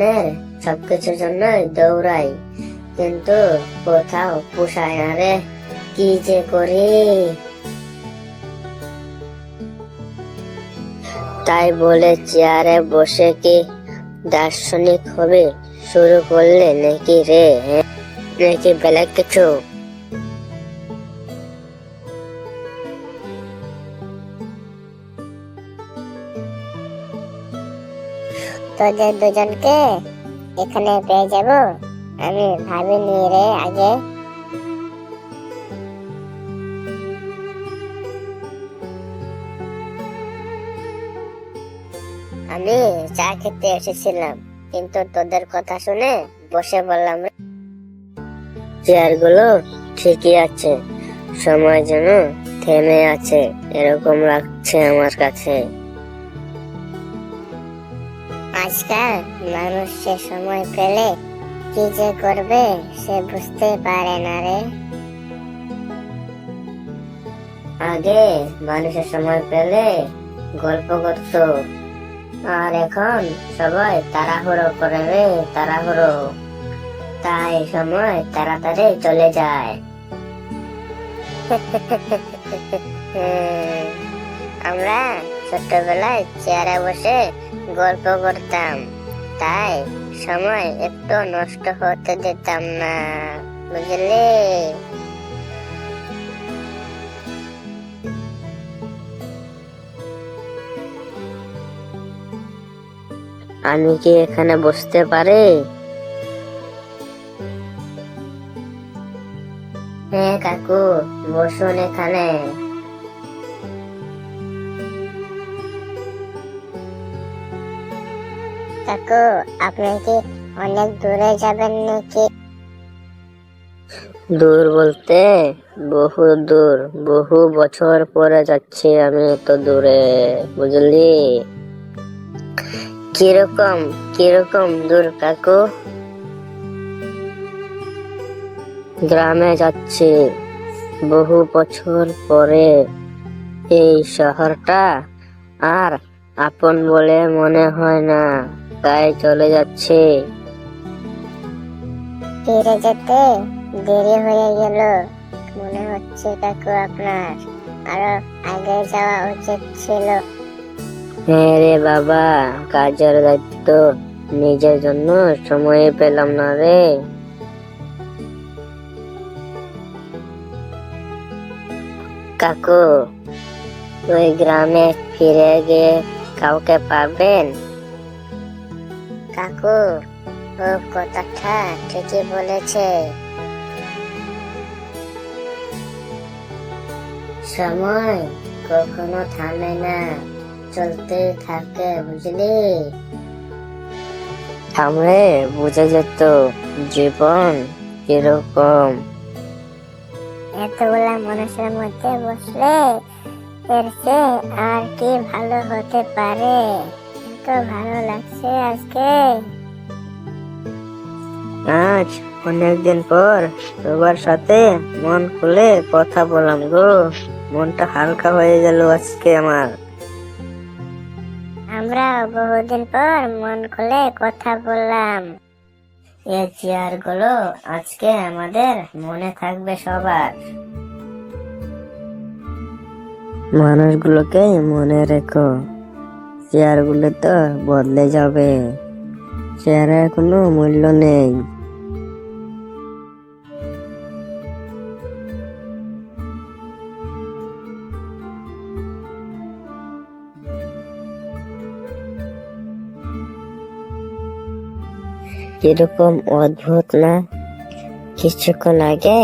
জীবনের সবকিছুর জন্য দৌড়াই কিন্তু কোথাও পোষায় না রে কি যে করি তাই বলে চেয়ারে বসে কি দার্শনিক হবে শুরু করলে নাকি রে হ্যাঁ? নাকি বেলা কিছু তোদের দুজনকে এখানে পেয়ে যাব। আমি ভাবিনি রে আগে। আমি চা খেতে এসেছিলাম, কিন্তু তোদের কথা শুনে বসে বললাম চেয়ারগুলো ঠিকই আছে, সময় যেন থেমে আছে, এরকম লাগছে আমার কাছে। আজকাল মানুষ সে সময় পেলে কি যে করবে সে বুঝতে পারে না রে। আগে মানুষের সময় পেলে গল্প করত আর এখন সবাই তাড়াহুড়ো করে রে তাড়াহুড়ো। তাই সময় তাড়াতাড়ি চলে যায়। আমরা ছোটবেলায় চেয়ারে বসে গল্প করতাম। তাই সময় একটু নষ্ট হতে দিতাম না, বুঝলি? আমি কি এখানে বসতে পারি? হ্যাঁ কাকু, বসুন এখানে। কাকু, আপনি কি অনেক দূরে যাবেন নাকি? দূর বলতে বহু দূর, বহু বছর পরে যাচ্ছি আমি এত দূরে, বুঝলি? কীরকম কীরকম দূর কাকু? গ্রামে যাচ্ছি, বহু বছর পরে। এই শহরটা আর আপন বলে মনে হয় না। তাই চলে যাচ্ছে। ফিরে যেতে দেরি হয়ে গেল। মনে হচ্ছে কাকু আপনার আরও আগে যাওয়া উচিত ছিল। হ্যাঁ রে বাবা কাজের দায়িত্ব। নিজের জন্য সময় পেলাম না রে। কাকু ওই গ্রামে ফিরে গিয়ে কাউকে পাবেন? কাকু, ও কথাটা ঠিকই বলেছে। সময় কখনো থামে না, চলতে থাকে, বুঝলি? থামলে বুঝে যেত জীবন কীরকম। এতগুলা মানুষের মধ্যে বসলে এর চেয়ে আর কি ভালো হতে পারে? এত ভালো লাগছে আজকে। আজ অনেকদিন পর সবার সাথে মন খুলে কথা বললাম গো। মনটা হালকা হয়ে গেল আজকে আমার। আমরা বহুদিন পর মন খুলে কথা বললাম। এই চেয়ারগুলো আজকে আমাদের মনে থাকবে সবার। মানুষগুলোকে মনে রেখো। চেয়ারগুলো তো বদলে যাবে। চেয়ারের কোনো মূল্য নেই। কীরকম অদ্ভুত না? কিছুক্ষণ আগে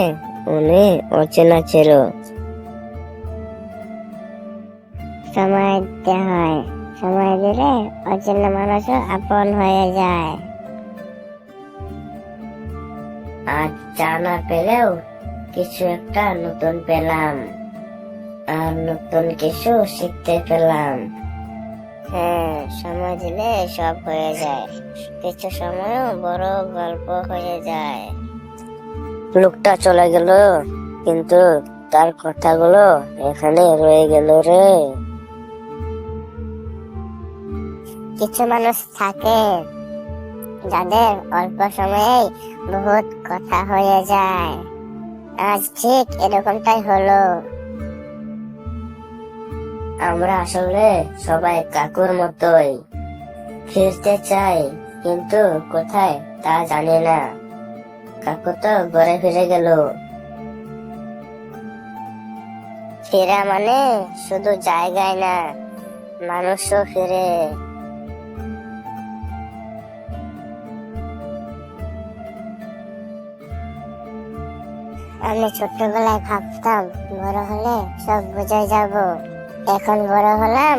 উনি অচেনা ছিল। সময় হয়। সময় দিলে অচেনা মানুষও আপন হয়ে যায়। আজ চা না পেলেও কিছু একটা নতুন পেলাম। আর নতুন কিছু শিখতে পেলাম। হ্যাঁ সময় দিলে সব হয়ে যায়। কিছু সময়ও বড় গল্প হয়ে যায়। লোকটা চলে গেল কিন্তু তার কথাগুলো এখানে রয়ে গেল রে। কিছু মানুষ থাকে যাদের অল্প সময়েই বহুত কথা হয়ে যায়। আজ ঠিক এরকমটাই হলো। আমরা আসলে সবাই কাকুর মতোই। ফিরতে চাই, কিন্তু কোথায় তা জানি না। কাকু তো ঘরে ফিরে গেল। ফেরা মানে শুধু জায়গায় না, মানুষও ফিরে। আমি ছোট্টবেলায় ভাবতাম, বড় হলে সব বুঝে যাব। এখন বড় হলাম,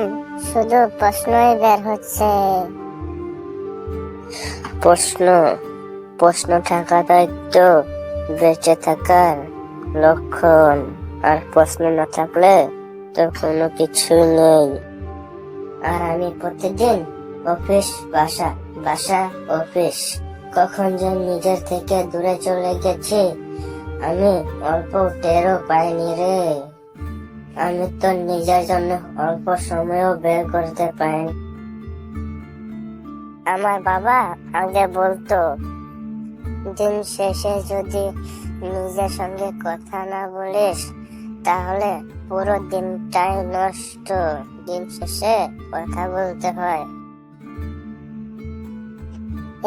শুধু প্রশ্নই বের হচ্ছে। প্রশ্ন প্রশ্ন থাকা দায়িত্ব, বেঁচে থাকার লক্ষণ। আর প্রশ্ন না থাকলে তো কোনো কিছুই নেই। আর আমি প্রতিদিন অফিস, বাসা বাসা, অফিস, কখন যে নিজের থেকে দূরে চলে গেছি আমি অল্প টেরও পাইনি রে। আমি তো নিজের জন্য অল্প সময়ও বের করতে পারিনি। আমার বাবা আগে বলতো, দিন শেষে যদি নিজের সঙ্গে কথা না বলিস, তাহলে পুরো দিনটাই নষ্ট। দিন শেষে কথা বলতে হয়।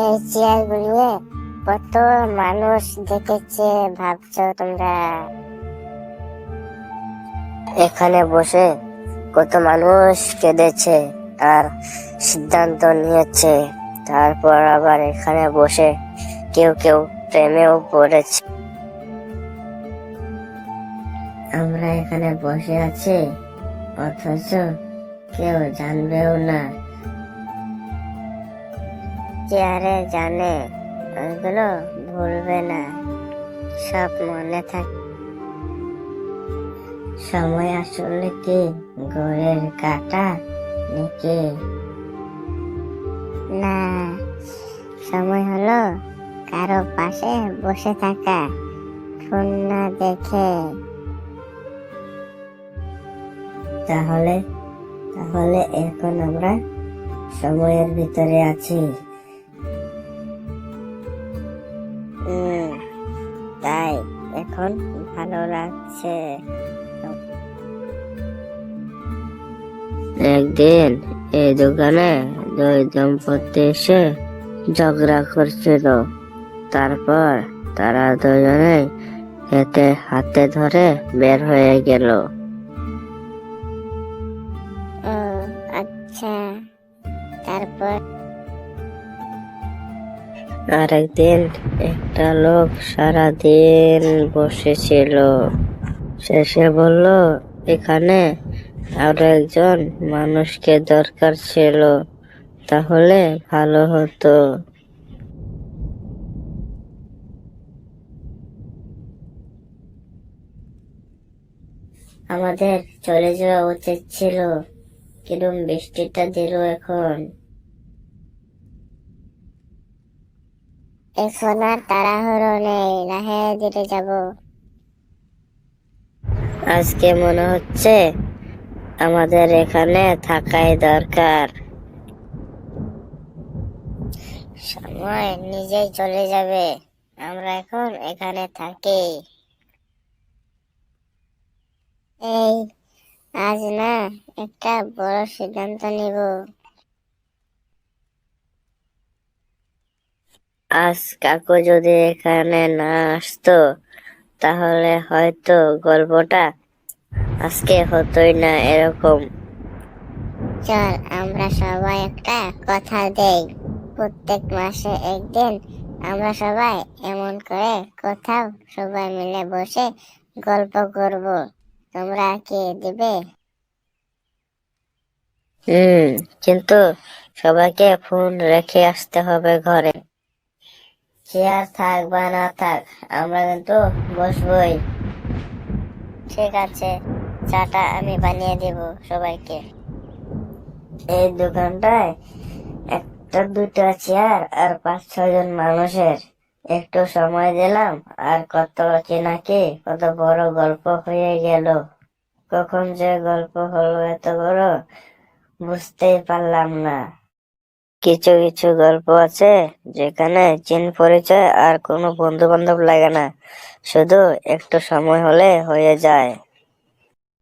এই চেয়ার গুলিয়ে কত মানুষ দেখেছে, ভাবছ তোমরা? এখানে বসে কত মানুষ কেঁদেছে আর সিদ্ধান্ত নিয়েছে। তারপর আবার এখানে বসে কেউ কেউ প্রেমেও পড়েছে আমরা এখানে বসে আছি, অথচ কেউ জানবেও না। চেয়ারে জানে? ওইগুলো ভুলবে না। সব মনে থাক। সময় আসলে কি? ঘরের কাটা নাকি? না, সময় হলো কারও পাশে বসে থাকা ফোন না দেখে। তাহলে তাহলে এখন আমরা সময়ের ভিতরে আছি। এখন ভালো লাগছে। একদিন এই দোকানে দুই দম্পতি এসে ঝগড়া করছিল। তারপর তারা দুজনে হেতে হাতে ধরে বের হয়ে গেল। আরেকদিন একটা লোক সারা দিন বসেছিল। শেষে বলল, এখানে আরও একজন মানুষকে দরকার ছিল, তাহলে ভালো হতো। আমাদের চলে যাওয়া উচিত ছিল কিরম বৃষ্টিটা দিল এখন। এখন আর তাড়াহুড়ো নেই লাহে ধীরে যাব। আজকে মনে হচ্ছে আমাদের এখানে থাকাই দরকার। সময় নিজেই চলে যাবে আমরা এখন এখানে থাকি। এই আজ না একটা বড় সিদ্ধান্ত নিব। আজ কাকু যদি এখানে না আসতো তাহলে হয়তো গল্পটা আজকে হতোই না এরকম। চল আমরা সবাই একটা কথা দেই। প্রত্যেক মাসে একদিন আমরা সবাই এমন করে কোথাও সবাই মিলে বসে গল্প করব। তোমরা কি দিবে? হুম কিন্তু সবাইকে ফোন রেখে আসতে হবে ঘরে। চেয়ার থাক বা না থাক, আমরা কিন্তু বসবই। ঠিক আছে, চাটা আমি বানিয়ে দেব সবাইকে। এই দোকানটায় একটা দুটা চেয়ার আর পাঁচ ছজন মানুষের। একটু সময় দিলাম, আর কত নাকি কত বড় গল্প হয়ে গেল। কখন যে গল্প হলো এত বড়, বুঝতেই পারলাম না। কিছু কিছু গল্প আছে যেখানে চিন পরিচয় আর কোনো বন্ধু বান্ধব লাগে না। শুধু একটু সময় হলে হয়ে যায়।